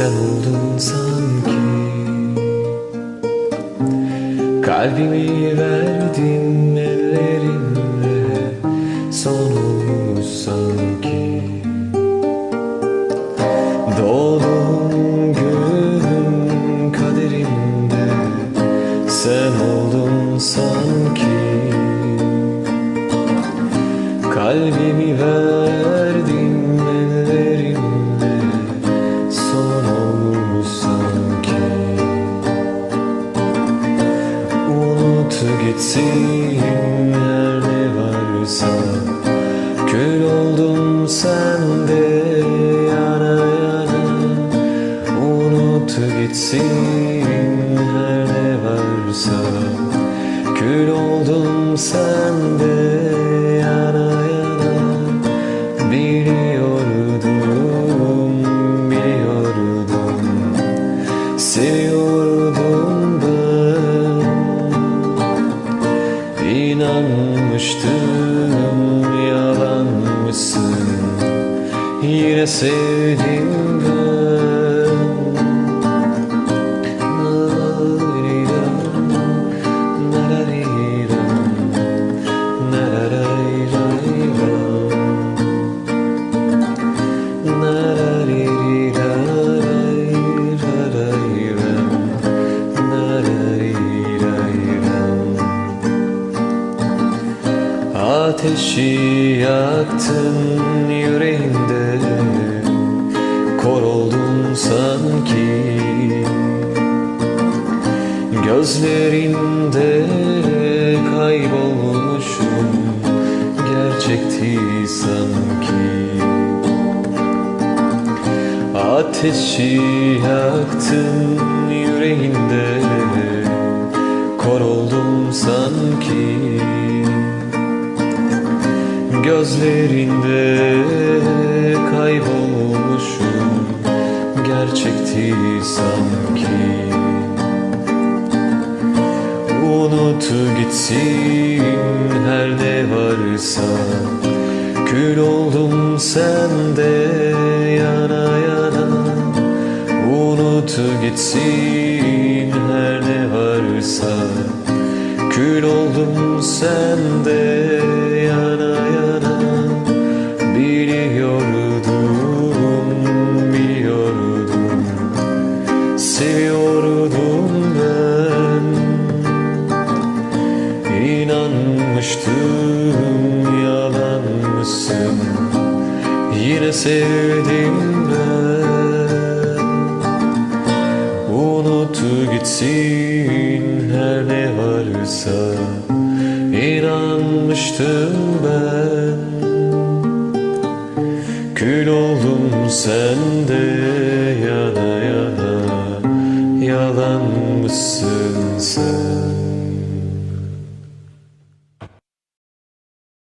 sen oldun sanki. Kalbimi verdim ellerimle Son olmuş sanki. Doğdum günüm kaderimde Sen oldun sanki. Kalbimi ver Unut gitsin her ne varsa. Kül oldum sende yana yana. Unut gitsin her ne varsa. Kül oldum sende yana yana. Biliyordum, biliyordum. Seviyordum İnanmıştım yalanmışsın. Yine sevdim Ateşi yaktın yüreğimde Kor oldun sanki. Gözlerinde kaybolmuşum Gerçekti sanki. Ateşi yaktın yüreğinde Kor oldum sanki Gözlerinde kaybolmuşum. Gerçekti sanki. Unut gitsin her ne varsa. Kül oldum sende yana yana. Unut gitsin her ne varsa. Kül oldum sende yana yana Biliyordum, biliyordum Seviyordum ben. İnanmıştım yalan mısın Yine sevdim ben. Unut gitsin her ne varsa. İnanmıştım ben Kül oldum sende yana yana. Yalan mısın sen